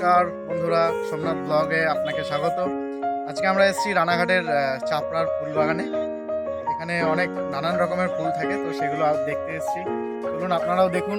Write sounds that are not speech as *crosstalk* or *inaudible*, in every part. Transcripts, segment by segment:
নমস্কার বন্ধুরা, সোমনাথ ব্লগে আপনাকে স্বাগত। আজকে আমরা এসেছি রানাঘাটের চাপড়ার ফুল বাগানে। এখানে অনেক নানান রকমের ফুল থাকে, তো সেগুলো দেখতে এসেছি। চলুন আপনারাও দেখুন।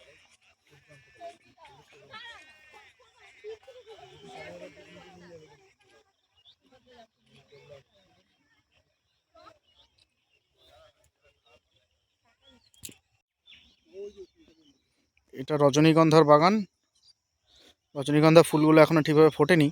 এটা রজনীগন্ধার বাগান। রজনীগন্ধা ফুলগুলো এখনও ঠিকভাবে ফোটেনি।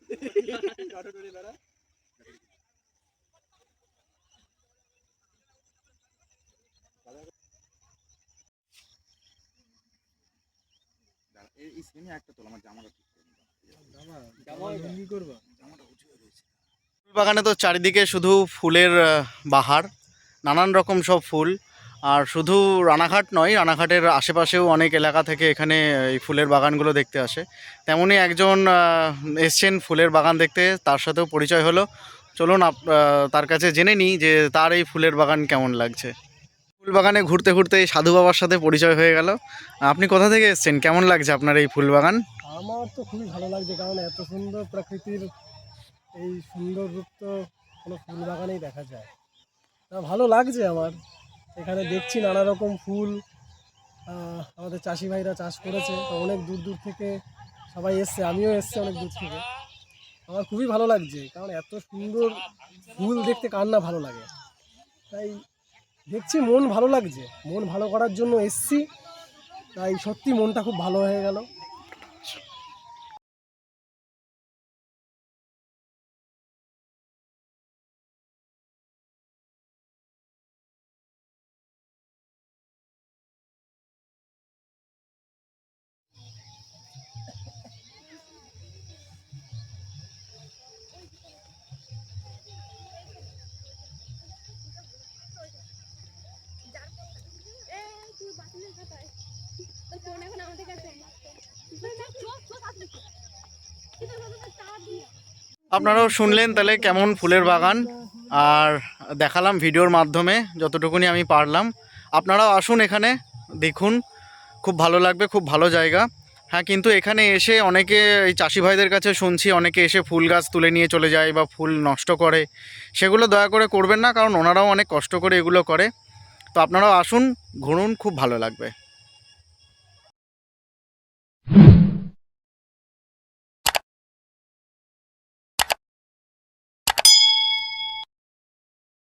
*laughs* এই একটা তোলা আমার জামাটা ঠিক করে ফুল বাগানে তো চারিদিকে শুধু ফুলের বাহার নানান রকম সব ফুল। আর শুধু রানাঘাট নয় রানাঘাটের আশেপাশেও অনেক এলাকা থেকে এখানে এই ফুলের বাগানগুলো দেখতে আসে। তেমনই একজন এসছেন ফুলের বাগান দেখতে তার সাথেও পরিচয় হলো। চলুন আপ- তার কাছে জেনে নিই যে তার এই ফুলের বাগান কেমন লাগছে। ফুল বাগানে ঘুরতে ঘুরতে এই সাধু বাবার সাথে পরিচয় হয়ে গেল। আপনি কোথা থেকে এসছেন? কেমন লাগছে আপনার এই ফুল বাগান আমার তো খুবই ভালো লাগছে, কারণ এত সুন্দর প্রকৃতির এই সুন্দর রূপ তো কোনো ফুল বাগানেই দেখা যায়। তা ভালো লাগছে আমার। এখানে দেখছি নানা রকম ফুল আমাদের চাষি ভাইরা চাষ করেছে। তো অনেক দূর দূর থেকে সবাই এসছে, আমিও এসছি অনেক দূর থেকে। আমার খুবই ভালো লাগছে, কারণ এত সুন্দর ফুল দেখতে কার না ভালো লাগে। তাই দেখছি মন ভালো লাগছে। মন ভালো করার জন্য এসছি। তাই সত্যি মনটা খুব ভালো হয়ে গেল। আপনারাও শুনলেন তাহলে কেমন ফুলের বাগান? আর দেখালাম ভিডিওর মাধ্যমে, যতটুকুনি আমি পারলাম। আপনারাও আসুন এখানে, দেখুন। খুব ভালো লাগবে, খুব ভালো জায়গা। হ্যাঁ কিন্তু এখানে এসে অনেকে, এই চাষি ভাইদের কাছে শুনছি, অনেকে এসে ফুল গাছ তুলে নিয়ে চলে যায় বা ফুল নষ্ট করে। সেগুলো দয়া করে করবেন না, কারণ ওনারাও অনেক কষ্ট করে এগুলো করে। তো আপনারাও আসুন, ঘুরুন, খুব ভালো লাগবে।